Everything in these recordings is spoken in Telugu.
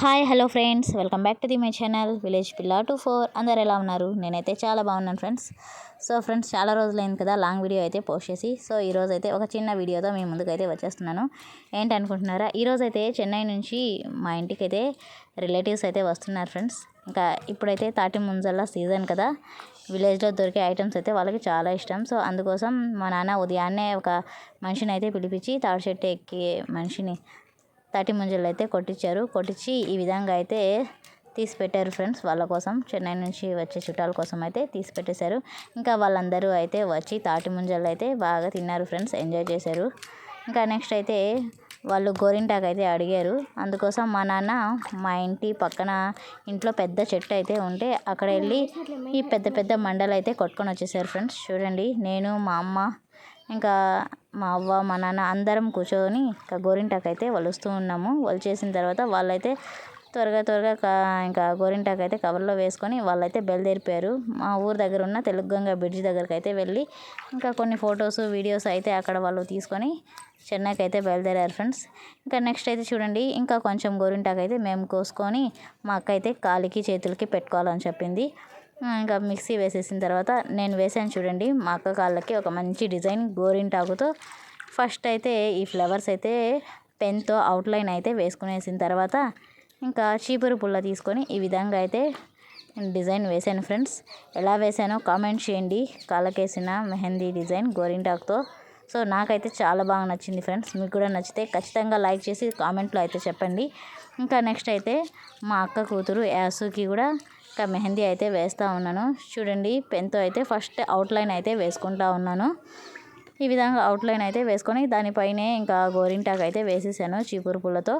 Hi hello friends welcome back to the my channel village పిల్ల టు ఫోర్ అందరు ఎలా ఉన్నారు? నేనైతే చాలా బాగున్నాను ఫ్రెండ్స్ సో ఫ్రెండ్స్ చాలా రోజులైంది కదా లాంగ్ వీడియో అయితే పోస్ట్ చేసి. సో ఈరోజు అయితే ఒక చిన్న వీడియోతో మీ ముందుకైతే వచ్చేస్తున్నాను. ఏంటి అనుకుంటున్నారా ఈరోజు అయితే చెన్నై నుంచి మా ఇంటికి అయితే రిలేటివ్స్ అయితే వస్తున్నారు ఫ్రెండ్స్ ఇంకా ఇప్పుడైతే తాటి ముంజల్ల సీజన్ కదా. విలేజ్లో దొరికే ఐటమ్స్ అయితే వాళ్ళకి చాలా ఇష్టం. సో అందుకోసం మా నాన్న ఉదయాన్నే ఒక మనిషిని అయితే పిలిపించి తాడి చెట్టు ఎక్కి మనిషిని తాటి ముంజలు అయితే కొట్టించారు. కొట్టించి ఈ విధంగా అయితే తీసి పెట్టారు ఫ్రెండ్స్. వాళ్ళ కోసం చెన్నై నుంచి వచ్చే చుట్టాల కోసం అయితే తీసి పెట్టేశారు. ఇంకా వాళ్ళందరూ అయితే వచ్చి తాటి ముంజలు అయితే బాగా తిన్నారు ఫ్రెండ్స్. ఎంజాయ్ చేశారు. ఇంకా నెక్స్ట్ అయితే వాళ్ళు గోరింటాకు అయితే అడిగారు. అందుకోసం మా నాన్న మా ఇంటి పక్కన ఇంట్లో పెద్ద చెట్టు అయితే ఉంటే అక్కడ వెళ్ళి ఈ పెద్ద పెద్ద మండలు అయితే కొట్టుకొని వచ్చేసారు ఫ్రెండ్స్. చూడండి నేను మా అమ్మ ఇంకా మా అవ్వ మా నాన్న అందరం కూర్చొని ఇంకా గోరింటాకు అయితే వలుస్తూ ఉన్నాము. చేసిన తర్వాత వాళ్ళైతే త్వరగా త్వరగా ఇంకా గోరింటాకు అయితే కవర్లో వేసుకొని వాళ్ళైతే బయలుదేరిపోయారు. మా ఊరు దగ్గర ఉన్న తెలుగుగంగ బ్రిడ్జ్ దగ్గరికి అయితే వెళ్ళి ఇంకా కొన్ని ఫొటోస్ వీడియోస్ అయితే అక్కడ వాళ్ళు తీసుకొని చెన్నైకి అయితే బయలుదేరారు ఫ్రెండ్స్. ఇంకా నెక్స్ట్ అయితే చూడండి ఇంకా కొంచెం గోరింటాకు అయితే మేము కోసుకొని మా అక్క అయితే కాలికి చేతులకి పెట్టుకోవాలని చెప్పింది. ఇంకా మిక్సీ వేసేసిన తర్వాత నేను వేసాను చూడండి. మా అక్క కాళ్ళకి ఒక మంచి డిజైన్ గోరింటాకుతో ఫస్ట్ అయితే ఈ ఫ్లవర్స్ అయితే పెన్తో అవుట్లైన్ అయితే వేసుకునేసిన తర్వాత ఇంకా చీపురు పుల్ల తీసుకొని ఈ విధంగా అయితే డిజైన్ వేసాను ఫ్రెండ్స్. ఎలా వేసానో కామెంట్ చేయండి. కాళ్ళకేసిన మెహందీ డిజైన్ గోరింటాకుతో. సో నాకైతే చాలా బాగా నచ్చింది ఫ్రెండ్స్. మీకు కూడా నచ్చితే ఖచ్చితంగా లైక్ చేసి కామెంట్లో అయితే చెప్పండి. ఇంకా నెక్స్ట్ అయితే మా అక్క కూతురు యాసుకి కూడా ఇంకా మెహందీ అయితే వేస్తూ ఉన్నాను. చూడండి పెన్తో అయితే ఫస్ట్ అవుట్లైన్ అయితే వేసుకుంటా ఉన్నాను. ఈ విధంగా అవుట్లైన్ అయితే వేసుకొని దానిపైనే ఇంకా గోరింటాకు అయితే వేసేసాను చీపురు పుల్లతో.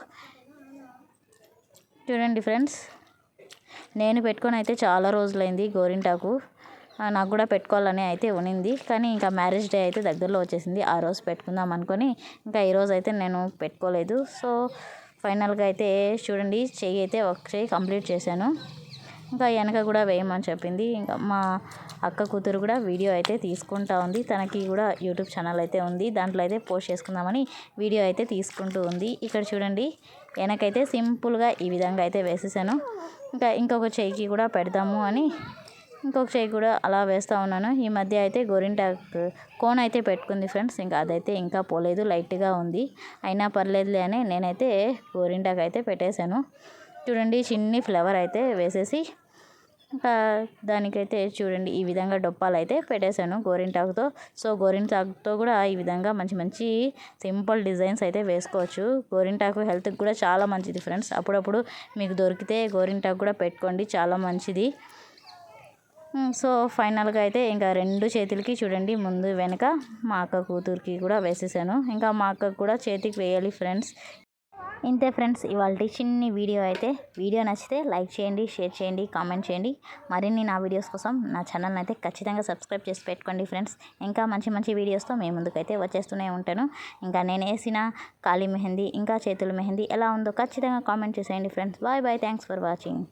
చూడండి ఫ్రెండ్స్ నేను పెట్టుకొని అయితే చాలా రోజులైంది గోరింటాకు. నాకు కూడా పెట్టుకోవాలని అయితే ఉనింది. కానీ ఇంకా మ్యారేజ్ డే అయితే దగ్గరలో వచ్చేసింది. ఆ రోజు పెట్టుకుందాం అనుకొని ఇంకా ఈరోజు అయితే నేను పెట్టుకోలేదు. సో ఫైనల్గా అయితే చూడండి చెయ్యి అయితే ఒక చెయ్యి కంప్లీట్ చేశాను. ఇంకా వెనక కూడా వేయమని చెప్పింది. ఇంకా మా అక్క కూతురు కూడా వీడియో అయితే తీసుకుంటా ఉంది. తనకి కూడా యూట్యూబ్ ఛానల్ అయితే ఉంది. దాంట్లో అయితే పోస్ట్ చేసుకుందామని వీడియో అయితే తీసుకుంటూ ఉంది. ఇక్కడ చూడండి వెనకైతే సింపుల్గా ఈ విధంగా అయితే వేసేసాను. ఇంకా ఇంకొక చెయ్యికి కూడా పెడదాము అని ఇంకొక చెయ్యి కూడా అలా వేస్తూ ఉన్నాను. ఈ మధ్య అయితే గోరింటాక్ కోన్ అయితే పెట్టుకుంది ఫ్రెండ్స్. ఇంకా అదైతే ఇంకా పోలేదు లైట్గా ఉంది. అయినా పర్లేదులే అని నేనైతే గోరింటాక్ అయితే పెట్టేశాను. చూడండి చిన్ని ఫ్లవర్ అయితే వేసేసి ఇంకా దానికైతే చూడండి ఈ విధంగా డొప్పాలు అయితే పెట్టేశాను గోరింటాకుతో. సో గోరింటాకుతో కూడా ఈ విధంగా మంచి మంచి సింపుల్ డిజైన్స్ అయితే వేసుకోవచ్చు. గోరింటాకు హెల్త్కి కూడా చాలా మంచిది ఫ్రెండ్స్. అప్పుడప్పుడు మీకు దొరికితే గోరింటాకు కూడా పెట్టుకోండి చాలా మంచిది. సో ఫైనల్గా అయితే ఇంకా రెండు చేతులకి చూడండి ముందు వెనక మా అక్క కూతురికి కూడా వేసేసాను. ఇంకా మా అక్కకు కూడా చేతికి వేయాలి ఫ్రెండ్స్. ఇంతే ఫ్రెండ్స్ ఇవాళ చిన్ని వీడియో అయితే వీడియో నచ్చితే లైక్ చేయండి షేర్ చేయండి కామెంట్ చేయండి. మరిన్ని నా వీడియోస్ కోసం నా ఛానల్ని అయితే ఖచ్చితంగా సబ్స్క్రైబ్ చేసి పెట్టుకోండి ఫ్రెండ్స్. ఇంకా మంచి మంచి వీడియోస్తో మేము ముందుకైతే వచ్చేస్తూనే ఉంటాను. ఇంకా నేను వేసిన కాళీ మెహందీ ఇంకా చేతుల మెహందీ ఎలా ఉందో ఖచ్చితంగా కామెంట్ చేసేయండి friends. Bye bye thanks for watching.